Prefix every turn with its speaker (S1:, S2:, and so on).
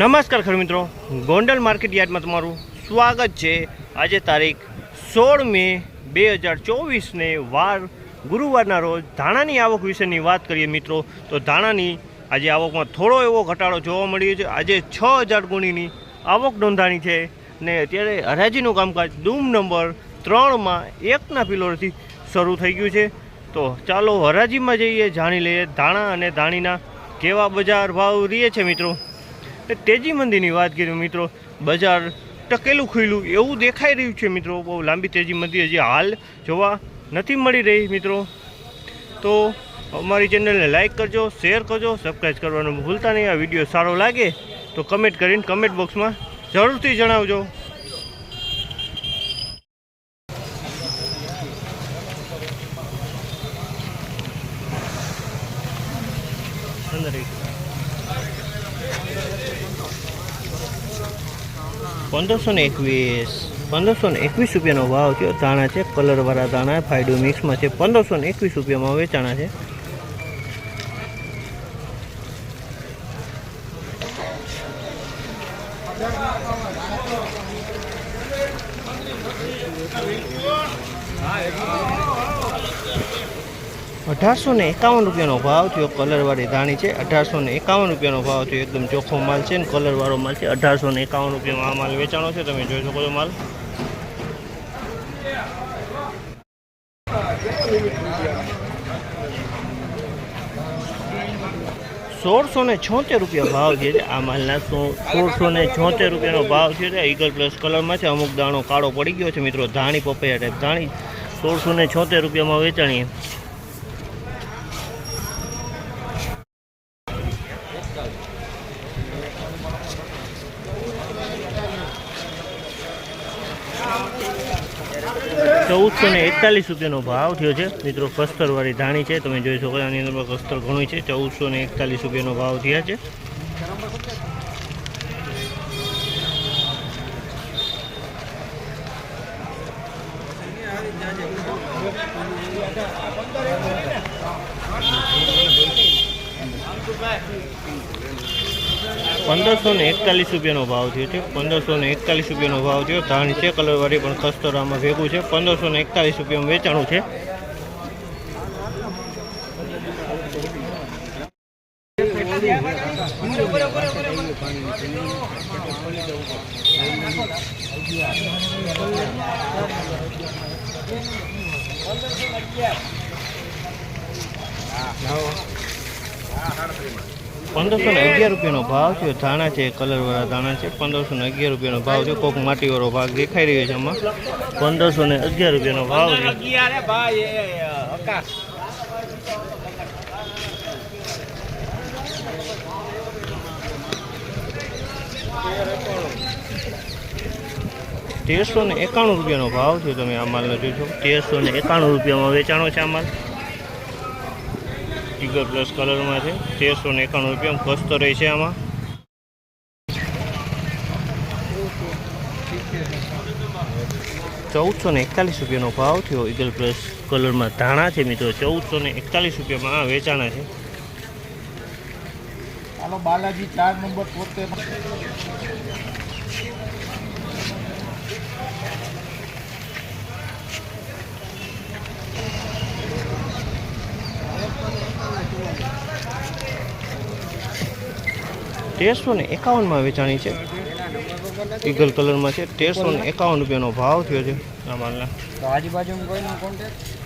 S1: નમસ્કાર ખર મિત્રો. ગોંડલ માર્કેટ યાર્ડમાં તમારું સ્વાગત છે. આજે તારીખ સોળ મે બે હજાર ચોવીસને વાર ગુરુવારના રોજ ધાણાની આવક વિશેની વાત કરીએ મિત્રો. તો ધાણાની આજે આવકમાં થોડો એવો ઘટાડો જોવા મળ્યો છે. આજે છ હજાર ગુણીની આવક નોંધાણી છે ને અત્યારે હરાજીનું કામકાજ ડૂમ નંબર ત્રણમાં એકના પિલોરથી શરૂ થઈ ગયું છે. તો ચાલો હરાજીમાં જઈએ, જાણી લઈએ ધાણા અને ધાણીના કેવા બજાર ભાવ રહે છે મિત્રો. તેજી મંદીની વાત કરી મિત્રો, બજાર ટકેલું ખુલ્યું, એવું દેખાઈ રહ્યું છે મિત્રો, બહુ લાંબી તેજી મંદી હજી હાલ જોવા નથી મળી રહી મિત્રો. તો અમારી ચેનલને લાઇક કરજો, શેર કરજો સબસ્ક્રાઈબ કરવાનું ભૂલતા નહીં, આ વીડિયો સારો લાગે તો કમેન્ટ કરીને કમેન્ટ બોક્સમાં જરૂરથી જણાવજો. અંદર પંદરસો ને એકવીસ, પંદરસો ને એકવીસ રૂપિયાનો ભાવ થયો. દાણા છે, કલરવાળા દાણા ફાયડો મિક્સમાં છે. પંદરસો ને એકવીસ રૂપિયામાં વેચાણા છે. અઢારસો ને એકાવન રૂપિયાનો ભાવ થયો. કલરવાળી ધાણી છે, અઢારસો ને એકાવન રૂપિયાનો ભાવ થયો. એકદમ ચોખ્ખો માલ છે ને કલરવાળો માલ છે, અઢારસો ને એકાવન રૂપિયામાં આ માલ વેચાણો છે. તમે જોઈ શકો છો માલ. સોળસો ને છોતેર રૂપિયા ભાવ છે આ માલના. સોળસો ને છોતેર રૂપિયાનો ભાવ છે ઈગલ પ્લસ કલરમાં છે. અમુક દાણો કાળો પડી ગયો છે મિત્રો. ધાણી પપૈયા ટાઈપ ધાણી સોળસો ને છોતેર રૂપિયામાં વેચાણી ચૌદસો ને એકતાલીસ રૂપિયાનો ભાવ થયો છે. મિત્રો, કસ્તરવાળી ધાણી છે. તમે જોઈ શકો આની અંદર કસ્તર ઘણું છે. ચૌદસો ને એકતાલીસ રૂપિયાનો ભાવ થયા છે. પંદરસો ને એકતાલીસ રૂપિયાનો ભાવ થયો છે. પંદરસો ને એકતાલીસ રૂપિયાનો ભાવ થયો. ધાણ છે કલરવાળી પણ કસ્તર ભેગું છે. પંદરસો ને એકતાલીસ રૂપિયામાં વેચાણું છે. પંદરસો ને અગિયાર રૂપિયાનો ભાવ છે. ધાણા છે કલરવાળા ધાણા છે. પંદરસો ને અગિયાર રૂપિયાનો ભાવ છે. કોક માટીવાળો ભાગ દેખાઈ રહ્યો છે આમાં. પંદરસો ને અગિયાર રૂપિયાનો ભાવ છે. તેરસો ને એકાણું રૂપિયાનો ભાવ છે. તમે આ માલનો છો તેરસો ને એકાણું રૂપિયામાં વેચાણો છે આ માલ. ટીગર પ્લસ કલરમાં છે. તેરસો ને એકાણું રૂપિયામાં કસ્તો રહે છે આમાં. ચૌદસો ને એકતાલીસ રૂપિયાનો ભાવ થયો ઈગલ પ્લસ કલરમાં ધાણા છે મિત્રો, ચૌદસો ને એકતાલીસ રૂપિયામાં આ વેચાણા છે.
S2: બાલાજી, ચાર નંબર પોતે
S1: તેરસો ને એકાવનમાં વેચાણી છે. ઈગલ કલરમાં છે. તેરસો ને એકાવન રૂપિયાનો ભાવ થયો છે. આ માલના.
S2: તો આજુબાજુ કોઈનો કોન્ટેક્ટ